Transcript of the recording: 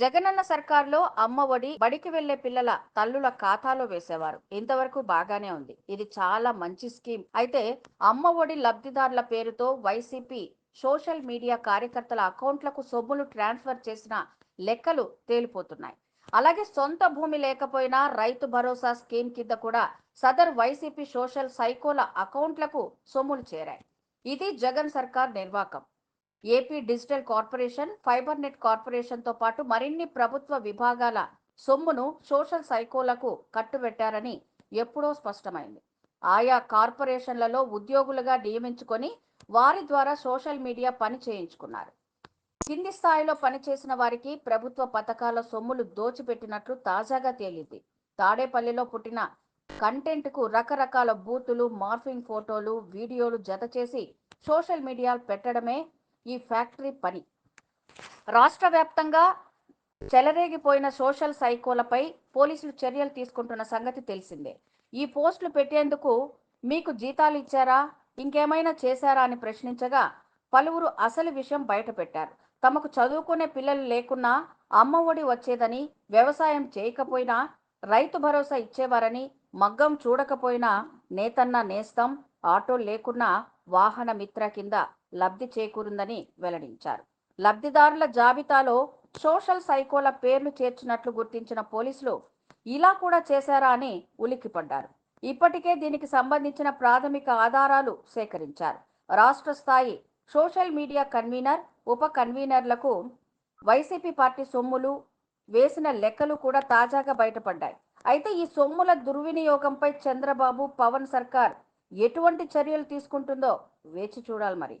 జగనన్న సర్కార్లో అమ్మ ఒడి బడికి వెళ్ళే పిల్లల తల్లుల ఖాతాలో వేసేవారు. ఇంతవరకు బాగానే ఉంది. ఇది చాలా మంచి స్కీమ్. అయితే అమ్మ ఒడి లబ్ధిదారుల పేరుతో వైసీపీ సోషల్ మీడియా కార్యకర్తల అకౌంట్లకు సొమ్ములు ట్రాన్స్ఫర్ చేసిన లెక్కలు తేలిపోతున్నాయి. అలాగే సొంత భూమి లేకపోయినా రైతు భరోసా స్కీమ్ కింద కూడా సదర్ వైసీపీ సోషల్ సైకోల అకౌంట్లకు సొమ్ములు చేరాయి. ఇది జగన్ సర్కార్ నిర్వాకం. AP digital corporation fibre net కార్పొరేషన్తో పాటు మరిన్ని ప్రభుత్వ విభాగాల సొమ్మును సోషల్ సైకోలకు కట్టుబెట్టారని ఎప్పుడో స్పష్టమైంది. ఆయా కార్పొరేషన్లలో ఉద్యోగులుగా నియమించుకొని వారి ద్వారా సోషల్ మీడియా పని చేయించుకున్నారు. కింది స్థాయిలో పనిచేసిన వారికి ప్రభుత్వ పథకాల సొమ్ములు దోచిపెట్టినట్లు తాజాగా తేలింది. తాడేపల్లిలో పుట్టిన కంటెంట్కు రకరకాల బూతులు మార్ఫింగ్ ఫోటోలు వీడియోలు జత చేసి సోషల్ మీడియా పెట్టడమే ఈ ఫ్యాక్టరీ పని. రాష్ట్ర వ్యాప్తంగా చెలరేగిపోయిన సోషల్ సైకోలపై పోలీసులు చర్యలు తీసుకుంటున్న సంగతి తెలిసిందే. ఈ పోస్టులు పెట్టేందుకు మీకు జీతాలు ఇచ్చారా? ఇంకేమైనా చేశారా అని ప్రశ్నించగా పలువురు అసలు విషయం బయటపెట్టారు తమకు చదువుకునే పిల్లలు లేకున్నా అమ్మ ఒడి వచ్చేదని వ్యవసాయం చేయకపోయినా రైతు భరోసా ఇచ్చేవారని మగ్గం చూడకపోయినా నేతన్న నేస్తం ఆటో లేకున్నా వాహన మిత్ర కింద లబ్ధి చేకూరిందని వెల్లడించారు. లబ్ధిదారుల జాబితాలో సోషల్ సైకోల పేర్లు చేర్చినట్లు గుర్తించిన పోలీసులు ఇలా కూడా చేశారా అని ఉలిక్కిపడ్డారు. ఇప్పటికే దీనికి సంబంధించిన ప్రాథమిక ఆధారాలు సేకరించారు. రాష్ట్ర స్థాయి సోషల్ మీడియా కన్వీనర్ ఉప కన్వీనర్లకు వైసీపీ పార్టీ సొమ్ములు వేసిన లెక్కలు కూడా తాజాగా బయటపడ్డాయి. అయితే ఈ సొమ్ముల దుర్వినియోగంపై చంద్రబాబు పవన్ సర్కార్ ఎటువంటి చర్యలు తీసుకుంటుందో వేచి చూడాలి మరి.